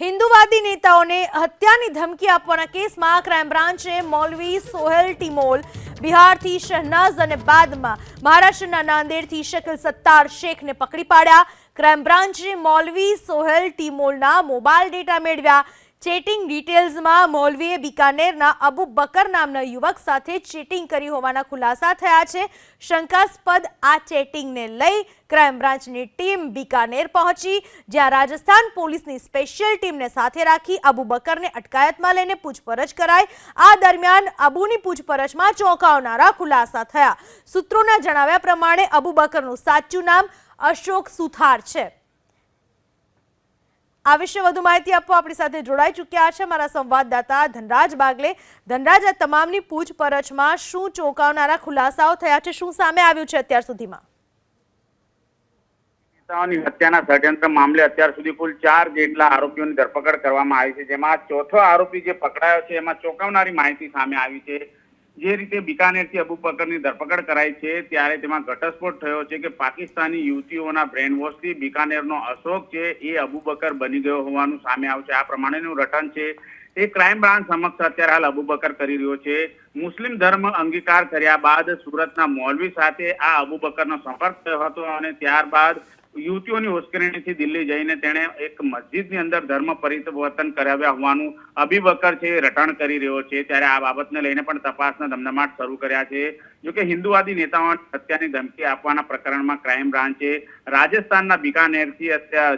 હિન્દુવાદી નેતાઓને હત્યાની ધમકી આપવાના કેસમાં ક્રાઇમ બ્રાન્ચે મૌલવી, સોહેલ, ટીમોલ, બિહારથી શહનાઝ અને બાદમાં મહારાષ્ટ્રના નાંદેડથી શકલ સત્તાર શેખને પકડી પાડ્યા. ક્રાઇમ બ્રાન્ચે મૌલવી, સોહેલ, ટીમોલના મોબાઈલ ડેટા મેળવ્યા. ચેટિંગ ડિટેલ્સમાં મૌલવીએ બિકાનેરના અબુ બકર નામના યુવક સાથે ચેટિંગ કરી હોવાના ખુલાસા થયા છે. શંકાસ્પદ આ ચેટિંગને લઈ ક્રાઇમ બ્રાન્ચની ટીમ બિકાનેર પહોંચી, જ્યાં રાજસ્થાન પોલીસની સ્પેશિયલ ટીમને સાથે રાખી અબુ બકરને અટકાયતમાં લઈને પૂછપરછ કરાઈ. આ દરમિયાન અબુની પૂછપરછમાં ચોંકાવનારા ખુલાસા થયા. સૂત્રોના જણાવ્યા પ્રમાણે અબુ બકરનું સાચું નામ અશોક સુથાર છે. આ વિશે વધુ માહિતી આપવા આપણી સાથે જોડાઈ ચૂક્યા છે મારા સંવાદદાતા ધનરાજ બાગલે. ધનરાજ, આ તમામની પૂછપરછમાં શું ચોંકાવનારા ખુલાસાઓ થયા છે? શું સામે આવ્યું છે અત્યાર સુધીમાં? નેતાઓની હત્યાના ષડયંત્ર મામલે અત્યાર સુધી કુલ ચાર જેટલા આરોપીઓની ધરપકડ કરવામાં આવી છે. જેમાં ચોથો આરોપી જે પકડાયો છે, એમાં ચોંકાવનારી માહિતી સામે આવી છે. જે રીતે બિકાનેરથી અબુ બકરની ધરપકડ કરાઈ છે, ત્યારે તેમાં ઘટસ્ફોટ થયો છે કે પાકિસ્તાની યુવતીઓના બ્રેન વોશથી બિકાનેરનો અશોક છે, એ અબુ બકર બની ગયો હોવાનું સામે આવશે. આ પ્રમાણેનું રટણ છે. એ ક્રાઇમ બ્રાન્ચ સમક્ષ અત્યારે હાલ અબુબકર કરી રહ્યો છે. મુસ્લિમ ધર્મ અંગીકાર કર્યા બાદ સુરતના મૌલવી સાથે આ અબુ બકરનો સંપર્ક થયો હતો અને ત્યારબાદ યુવતીઓની ઉશ્કેરણીથી દિલ્હી જઈને તેણે એક મસ્જિદની અંદર ધર્મ પરિવર્તન કરાવ્યા હોવાનું અબી છે, રટણ કરી રહ્યો છે. ત્યારે આ બાબતને લઈને પણ તપાસના ધમધમાટ શરૂ કર્યા છે. જોકે હિન્દુવાદી નેતાઓને હત્યાની ધમકી આપવાના પ્રકરણમાં ક્રાઇમ બ્રાન્ચે રાજસ્થાનના બિકાનેરથી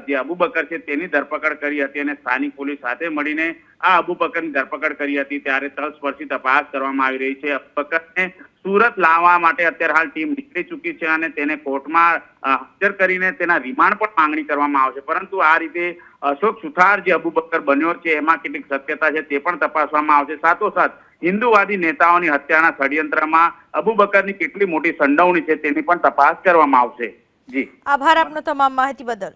જે અબુબકર છે તેની ધરપકડ કરી હતી અને સ્થાનિક પોલીસ સાથે મળીને આ અબુ ધરપકડ કરી હતી ત્યારે તલસ્પર્શી તપાસ કરવામાં આવી રહી છે. અબુબકરને સુરત લાવવા માટે અત્યારે હાલ ટીમ નીકળી ચૂકી છે અને તેને કોર્ટમાં હાજર કરીને તેના રિમાન્ડ પણ માંગણી કરવામાં આવશે. પરંતુ આ રીતે અશોક સુથાર જે અબુ બકર બન્યો છે, એમાં કેટલીક શક્યતા છે તે પણ તપાસવામાં આવશે. સાથોસાથ હિન્દુવાદી નેતાઓની હત્યાના ષડયંત્રમાં અબુબકરની કેટલી મોટી સંડોવણી છે તેની પણ તપાસ કરવામાં આવશે. જી. આભાર આપનો તમામ માહિતી બદલ.